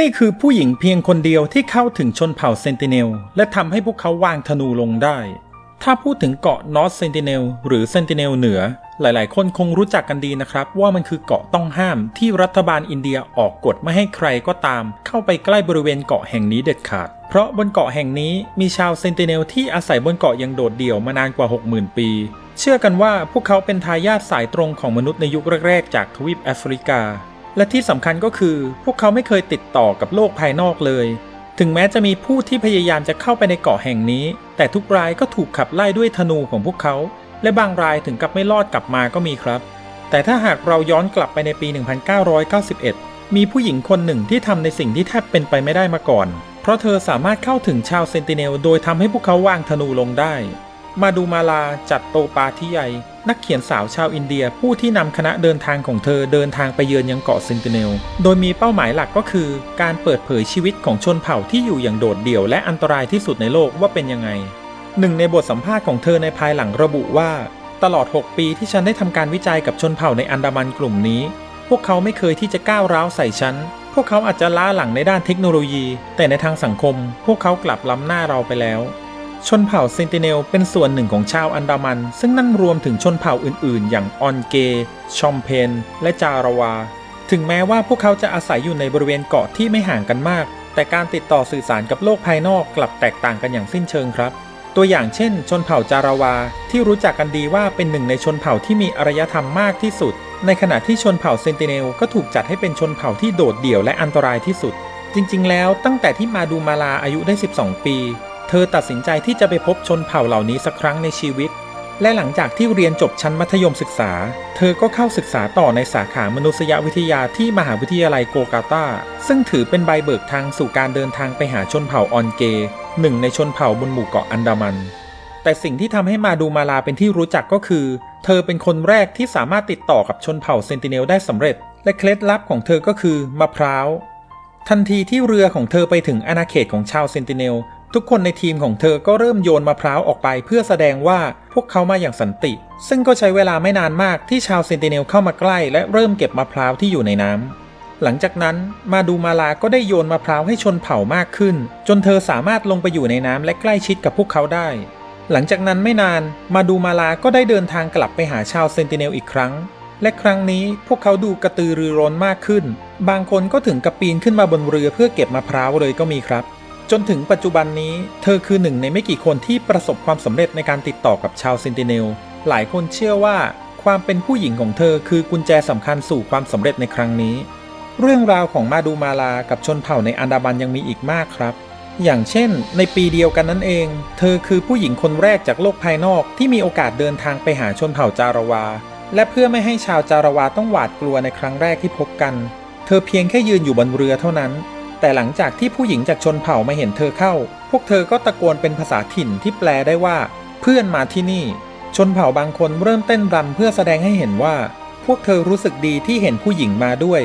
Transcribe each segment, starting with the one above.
นี่คือผู้หญิงเพียงคนเดียวที่เข้าถึงชนเผ่าเซนติเนล และทำให้พวกเขาวางธนูลงได้ ถ้าพูดถึงเกาะนอ t เซนติเนลหรือเซนติเนลเหนือ หลายๆ คนคงรู้จักกันดีนะครับ ว่ามันคือเกาะต้องห้ามที่รัฐบาลอินเดียออกกฎไม่ให้ใครก็ตาม เข้าไปใกล้บริเวณเกาะแห่งนี้เด็ดขาด เพราะบนเกาะแห่งนี้มีชาวเซนติเนลที่อาศัยบนเกาะอย่างโดดเดี่ยวมานานกว่า 60,000 ปี เชื่อกันว่าพวกเขาเป็นทายาทสายตรงของมนุษย์ในยุคแรกๆ จากทวีปแอฟริกา และที่สำคัญก็คือ พวกเขาไม่เคยติดต่อกับโลกภายนอกเลย ถึงแม้จะมีผู้ที่พยายามจะเข้าไปในเกาะแห่งนี้ แต่ทุกรายก็ถูกขับไล่ด้วยธนูของพวกเขา และบางรายถึงกับไม่รอดกลับมาก็มีครับ แต่ถ้าหากเราย้อนกลับไปในปี 1991 มีผู้หญิงคนหนึ่งที่ทำในสิ่งที่แทบเป็นไปไม่ได้มาก่อน เพราะเธอสามารถเข้าถึงชาวเซนติเนลโดยทำให้พวกเขาวางธนูลงได้ มาดูมาลาจัดโตปาทิไย นักเขียนสาวชาวอินเดีย ผู้ที่นำคณะเดินทางของเธอเดินทางไปเยือนยังเกาะเซนติเนล โดยมีเป้าหมายหลักก็คือ การเปิดเผยชีวิตของชนเผ่าที่อยู่อย่างโดดเดี่ยวและอันตรายที่สุดในโลกว่าเป็นยังไง หนึ่งในบทสัมภาษณ์ของเธอในภายหลังระบุว่า ตลอด 6 ปีที่ฉันได้ทำการวิจัยกับชนเผ่าในอันดามันกลุ่มนี้ พวกเขาไม่เคยที่จะก้าวร้าวใส่ฉันพวกเขาอาจจะล้าหลังในด้านเทคโนโลยี แต่ในทางสังคม พวกเขากลับล้ำหน้าเราไปแล้ว ชนเผ่าเซนติเนลเป็นส่วนหนึ่งของชาวอันดามัน ซึ่งนั่งรวมถึงชนเผ่าอื่นๆ อย่างออนเก ชอมเพน และจาราวา ถึงแม้ว่าพวกเขาจะอาศัยอยู่ในบริเวณเกาะที่ไม่ห่างกันมาก แต่การติดต่อสื่อสารกับโลกภายนอกกลับแตกต่างกันอย่างสิ้นเชิงครับ ตัวอย่างเช่น ชนเผ่าจาราวา ที่รู้จักกันดีว่าเป็นหนึ่งในชนเผ่าที่มีอารยธรรมมากที่สุด ในขณะที่ชนเผ่าเซนติเนลก็ถูกจัดให้เป็นชนเผ่าที่โดดเดี่ยวและอันตรายที่สุดจริงๆ แล้วตั้งแต่ที่มาดูมาลาอายุได้ 12 ปี เธอตัดสินใจที่จะไปพบชนเผ่าเหล่านี้สักครั้งในชีวิต และหลังจากที่เรียนจบชั้นมัธยมศึกษา เธอก็เข้าศึกษาต่อในสาขามนุษยวิทยาที่มหาวิทยาลัยโกกาตาซึ่งถือเป็นใบเบิกทางสู่การเดินทางไปหาชนเผ่าออนเกหนึ่งในชนเผ่าบนหมู่เกาะอันดามัน แต่สิ่งที่ทำให้มาดูมาลาเป็นที่รู้จักก็คือ เธอเป็นคนแรกที่สามารถติดต่อกับชนเผ่าเซนติเนลได้สำเร็จ และเคล็ดลับของเธอก็คือมะพร้าวทันทีที่เรือของเธอไปถึงอาณาเขตของชาวเซนติเนล ทุกคนในทีมของเธอก็เริ่มโยนมะพร้าวออกไปเพื่อแสดงว่าพวกเขามาอย่างสันติ ซึ่งก็ใช้เวลาไม่นานมากที่ชาวเซนติเนลเข้ามาใกล้และเริ่มเก็บมะพร้าวที่อยู่ในน้ำหลังจากนั้นมาดูมาลาก็ได้โยนมะพร้าวให้ชนเผ่ามากขึ้น จนเธอสามารถลงไปอยู่ในน้ำและใกล้ชิดกับพวกเขาได้ หลังจากนั้นไม่นานมาดูมาลาก็ได้เดินทางกลับไปหาชาวเซนติเนลอีกครั้ง และครั้งนี้พวกเขาดูกระตือรือร้นมากขึ้น บางคนก็ถึงกับปีนขึ้นมาบนเรือเพื่อเก็บมะพร้าวเลยก็มีครับ จนถึงปัจจุบันนี้เธอคือหนึ่งในไม่กี่คนที่ประสบความสำเร็จในการติดต่อกับชาวเซนติเนล หลายคนเชื่อว่าความเป็นผู้หญิงของเธอคือกุญแจสำคัญสู่ความสำเร็จในครั้งนี้ เรื่องราวของมาดูมาลากับชนเผ่าในอันดามันยังมีอีกมากครับ อย่างเช่น ในปีเดียวกันนั่นเอง เธอคือผู้หญิงคนแรกจากโลกภายนอกที่มีโอกาสเดินทางไปหาชนเผ่าจาราวา และเพื่อไม่ให้ชาวจาราวาต้องหวาดกลัวในครั้งแรกที่พบกัน เธอเพียงแค่ยืนอยู่บนเรือเท่านั้น แต่หลังจากที่ผู้หญิงจากชนเผ่ามาเห็นเธอเข้า พวกเธอก็ตะโกนเป็นภาษาถิ่นที่แปลได้ว่า เพื่อนมาที่นี่ ชนเผ่าบางคนเริ่มเต้นรำเพื่อแสดงให้เห็นว่า พวกเธอรู้สึกดีที่เห็นผู้หญิงมาด้วย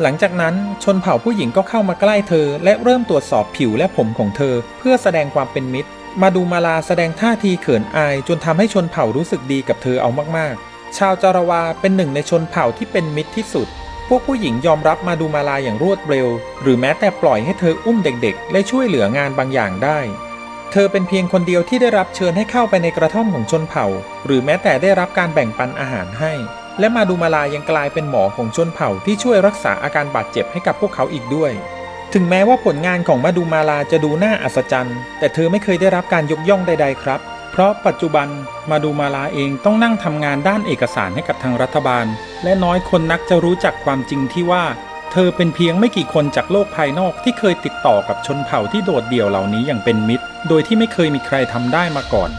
หลังจากนั้นชนเผ่าผู้หญิงก็เข้ามาใกล้เธอ และเริ่มตรวจสอบผิวและผมของเธอ เพื่อแสดงความเป็นมิตร มาดูมาลาแสดงท่าทีเขินอาย จนทำให้ชนเผ่ารู้สึกดีกับเธอเอามากๆ ชาวจารวาเป็นหนึ่งในชนเผ่าที่เป็นมิตรที่สุด พวกผู้หญิงยอมรับมาดูมาลาอย่างรวดเร็ว หรือแม้แต่ปล่อยให้เธออุ้มเด็กๆ และช่วยเหลืองานบางอย่างได้ เธอเป็นเพียงคนเดียวที่ได้รับเชิญให้เข้าไปในกระท่อมของชนเผ่า หรือแม้แต่ได้รับการแบ่งปันอาหารให้ และมาดูมาลายังกลายเป็นหมอของชนเผ่าที่ช่วยรักษาอาการบาดเจ็บให้กับพวกเขาอีกด้วยถึงแม้ว่าผลงานของมาดูมาลาจะดูน่าอัศจรรย์ แต่เธอไม่เคยได้รับการยกย่องใด ๆ ครับ เพราะปัจจุบันมาดูมาลาเองต้องนั่งทำงานด้านเอกสารให้กับทางรัฐบาล และน้อยคนนักจะรู้จักความจริงที่ว่า เธอเป็นเพียงไม่กี่คนจากโลกภายนอกที่เคยติดต่อกับชนเผ่าที่โดดเดี่ยวเหล่านี้อย่างเป็นมิตร โดยที่ไม่เคยมีใครทำได้มาก่อน